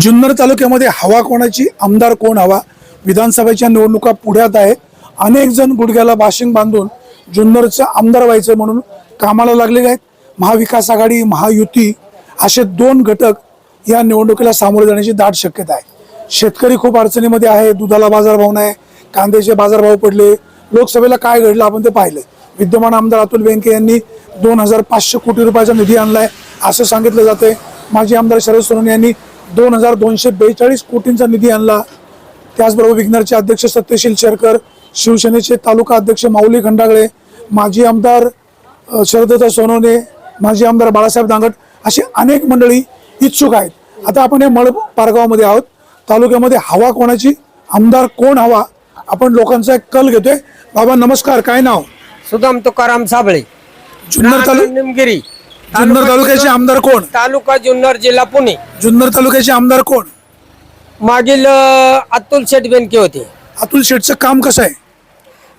जुन्नर तालुक्यामध्ये हवा कोणाची? आमदार कोण हवा? विधानसभेच्या निवडणुका पुढ्यात आहे अनेक जण गुडघ्याला बाशिंग बांधून जुन्नरचं आमदार व्हायचं म्हणून कामाला लागलेले आहेत. महाविकास आघाडी महायुती असे दोन घटक या निवडणुकीला सामोरे जाण्याची दाट शक्यता आहे. शेतकरी खूप अडचणीमध्ये आहे. दुधाला बाजारभाव नाही. कांद्याचे बाजारभाव पडले. लोकसभेला काय घडलं आपण ते पाहिलं विद्यमान आमदार अतुल बेंके यांनी दोन हजार पाचशे कोटी रुपयाचा निधी आणलाय असं सांगितलं जातंय. माजी आमदार शरद सोनवणे यांनी दोन हजार दोनशे बेचाळीस कोटींचा निधी आणला. त्याचबरोबर विघ्नरचे अध्यक्ष सत्यशील शेरकर शिवसेनेचे तालुका अध्यक्ष माऊली खंडागळे माजी आमदार शरदत्ता सोनवणे माजी आमदार बाळासाहेब दांगट अशी अनेक मंडळी इच्छुक आहेत. आता आपण हे मळ पारगावमध्ये आहोत. तालुक्यामध्ये हवा कोणाची? आमदार कोण हवा? आपण लोकांचा एक कल घेतोय. बाबा नमस्कार. काय नाव? सुदाम तुकाराम साबळे. जुन्नर तालु निमगिरी. जुन्नर तालुक्याचे आमदार कोण? तालुका जुन्नर जिल्हा पुणे. जुन्नर तालुक्याचे आमदार कोण? मागील अ, अतुल शेठ बेनके होते. अतुल शेठचं काम कसं आहे?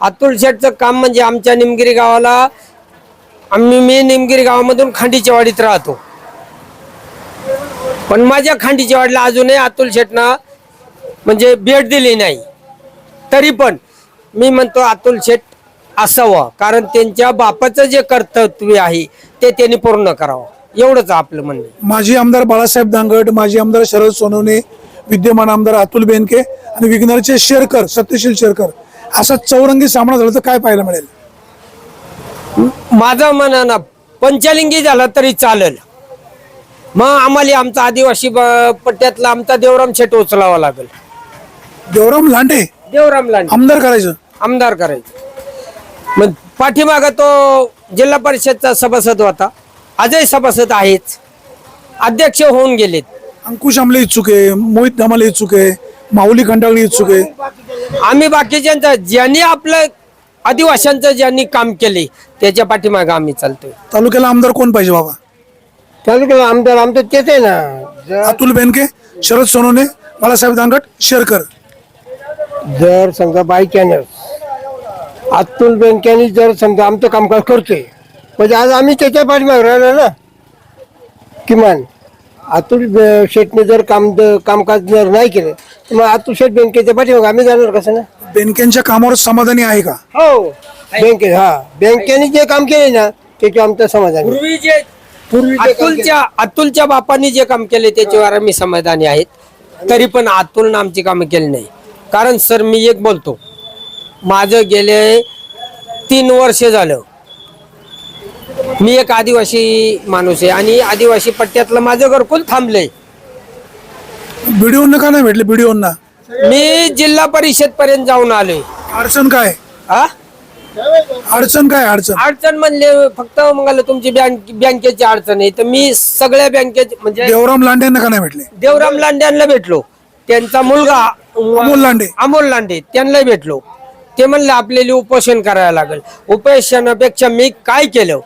अतुल शेठचं काम म्हणजे आमच्या निमगिरी गावाला आम्ही मी निमगिरी गावामधून खांडीच्या वाडीत राहतो. पण माझ्या खांडीच्या वाडीला अजूनही अतुल शेठनं म्हणजे भेट दिली नाही. तरी पण मी म्हणतो अतुल शेठ असावं. कारण त्यांच्या बापाचं जे कर्तव्य आहे ते त्यांनी पूर्ण करावं. एवढंच आपलं म्हणणं. माजी आमदार बाळासाहेब दांगट माजी आमदार शरद सोनवणे विद्यमान आमदार अतुल बेनके आणि विघ्नरचे शेरकर सत्यशील शेरकर असा चौरंगी सामना झाला तर काय पाहायला मिळेल? माझं म्हणणं पंचलिंगी झाला तरी चालेल. मग आम्हाला आमचा आदिवासी पट्ट्यातला आमचा देवराम शेट उचलावा लागेल. देवराम लांडे? देवराम लांडे. आमदार करायचं? आमदार करायचं. मग पाठीमाग तो जिल्हा परिषदचा सभासद होता. आजही सभासद आहेच अध्यक्ष होऊन गेलेत. अंकुश आमले इच्छुक आहे मोहित धमाले इच्छुक आहे माऊली खंडागळी इच्छुक आहे. आम्ही बाकीच्यांचं ज्यांनी आपलं आदिवाशांचं ज्यांनी काम केले त्याच्या पाठीमागे आम्ही चालतोय. तालुक्याला आमदार कोण पाहिजे बाबा? तालुक्याला आमदार आमचं तेच आहे ना. अतुल बेनके शरद सोनवणे बाळासाहेब दांगट शेरकर. जर समजा बायकॅनर अतुल बँकेने जर समजा आमचं कामकाज करतोय म्हणजे आज आम्ही त्याच्या पाठीमागे राहिलो ना किमान. अतुल शेटने जर काम कामकाज जर नाही केलं तर मग अतुल शेट बँकेच्या पाठीमागे आम्ही जाणार कसं ना? बेनकेंच्या कामावर समाधानी आहे का? हो. बँके हा. बँकेने जे काम केले ना त्याचे आमचं समाधान आहे. पूर्वी जे पूर्वी जे काम अतुलच्या अतुलच्या बापांनी जे काम केले त्याच्यावर आम्ही समाधानी आहेत. तरी पण अतुलनं आमची कामं केली नाही. कारण सर मी एक बोलतो. माझं गेले तीन वर्ष झालं. मी एक आदिवासी माणूस आहे आणि आदिवासी पट्ट्यातलं माझं घरकुल थांबलंय. बीडीओना का नाही भेटले? बीडीओना? मी जिल्हा परिषद पर्यंत जाऊन आलोय. अडचण काय? हा अडचण काय अडचण? अडचण म्हणले फक्त मग तुमची बँक बँकेची अडचण आहे. तर मी सगळ्या बँकेचे म्हणजे देवराम लांडेंना का नाही भेटले? देवराम लांड्यांना भेटलो. त्यांचा मुलगा अमोल लांडे. अमोल लांडे त्यांना भेटलो. ते म्हणले आपल्याला उपोषण करायला लागेल. उपोषणापेक्षा मी काय केलं?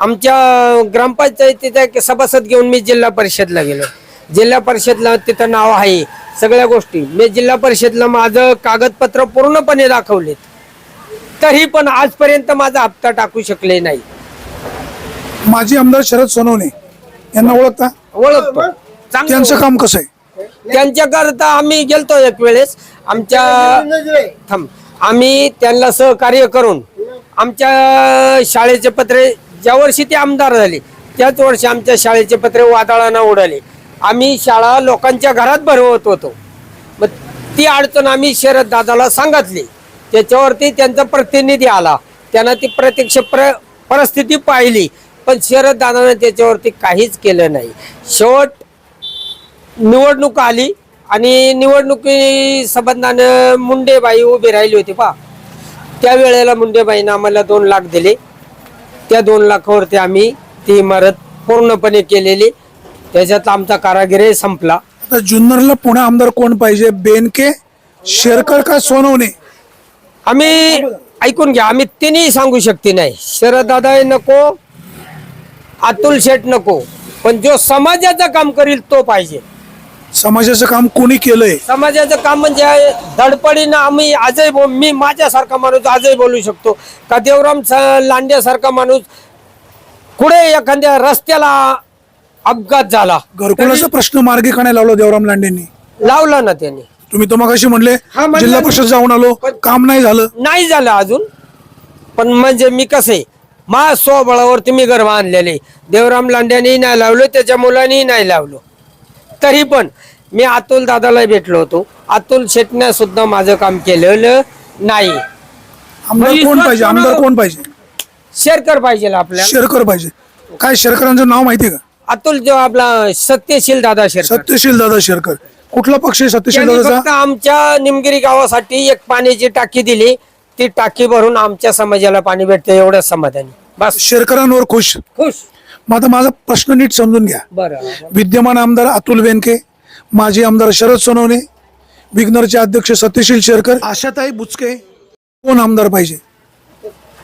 आमच्या ग्रामपंचायतीचा एक सभासद घेऊन मी जिल्हा परिषदला गेलो. जिल्हा परिषदला तिथं नाव आहे. सगळ्या गोष्टी. मी जिल्हा परिषदला माझं कागदपत्र पूर्णपणे दाखवलेत. तरी पण आजपर्यंत माझा हप्ता टाकू शकले नाही. माजी आमदार शरद सोनवणे यांना ओळखता? ओळखतो. त्यांचं काम कसं आहे? त्यांच्याकरता आम्ही गेलतो एक वेळेस. आमच्या थांब. आम्ही त्यांना सहकार्य करून आमच्या शाळेचे पत्रे ज्या वर्षी ते आमदार झाले त्याच वर्षी आमच्या शाळेचे पत्रे वादळानं उडाले. आम्ही शाळा लोकांच्या घरात भरवत होतो. मग ती अडचण आम्ही शरद दादाला सांगितली. त्याच्यावरती त्यांचा प्रतिनिधी आला. त्यांना ती प्रत्यक्ष प्र परिस्थिती पाहिली. पण शरद दादानं त्याच्यावरती काहीच केलं नाही. शेवट निवडणूक आली. आणि निवडणुकी संबंधानं मुंडेबाई उभी राहिली होती पा त्या वेळेला मुंडेबाईनं आम्हाला दोन लाख दिले. त्या दोन लाखावरती आम्ही ती इमारत पूर्णपणे केलेली. त्याच्यात आमचा कारागिरही संपला. आता जुन्नरला पुन्हा आमदार कोण पाहिजे? बेनके शेरकर का सोनवणे? आम्ही ऐकून घ्या आम्ही तिन्ही सांगू शकते नाही. शरददादा नको अतुल शेठ नको. पण जो समाजाचं काम करील तो पाहिजे. समाजाचं काम कोणी केलंय? समाजाचं काम म्हणजे धडपडीनं आम्ही आजही बो- मी माझ्यासारखा माणूस आजही बोलू शकतो. का देवराम स- लांड्यासारखा माणूस कुठे एखाद्या रस्त्याला अपघात झाला? घरकुलाचा प्रश्न मार्गी का नाही लावला देवराम लांडेंनी? लावला ना त्यांनी. तुम्ही तर मग म्हणले हा, म्हणलं जिल्हा. परिषद जाऊन आलो काम नाही झालं. नाही झालं अजून. पण म्हणजे मी कसे? मा स्वबळावर तुम्ही घर बांधलेले. देवराम लांड्याने नाही लावलो त्याच्या मुलांनी नाही लावलो. तरी पण मी अतुल दादाला भेटलो होतो. अतुल शेटने सुद्धा माझं काम केलेलं नाही. आमदार कोण विश्वास पाहिजे? आमदार कोणावर? कोण पाहिजे? शेरकर पाहिजे आपल्याला. शेरकर पाहिजे. काय शेरकरांचं नाव माहिती का? अतुल जो आपला सत्यशील दादा शेरकर. सत्यशील दादा शेरकर. कुठला पक्ष आहे सत्यशील त्यांनी दादाचा? फक्त आमच्या निमगिरी गावासाठी एक पाण्याची टाकी दिली. ती टाकी भरून आमच्या समाजाला पाणी भेटतं एवढ्या समाधानी. बस. शेरकरांवर खुश. खुश. मग आता माझा प्रश्न नीट समजून घ्या. बरं. विद्यमान आमदार अतुल बेनके माजी आमदार शरद सोनवणे विग्नरचे अध्यक्ष सत्यशील शेरकर आशाताई बुचके. कोण आमदार पाहिजे?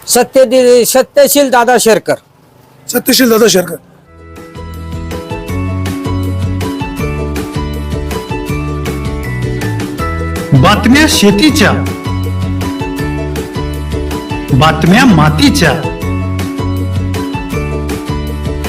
सत्य सत्यशील दादा शेरकर. सत्यशील दादा शेरकर. बातम्या शेतीच्या बातम्या मातीच्या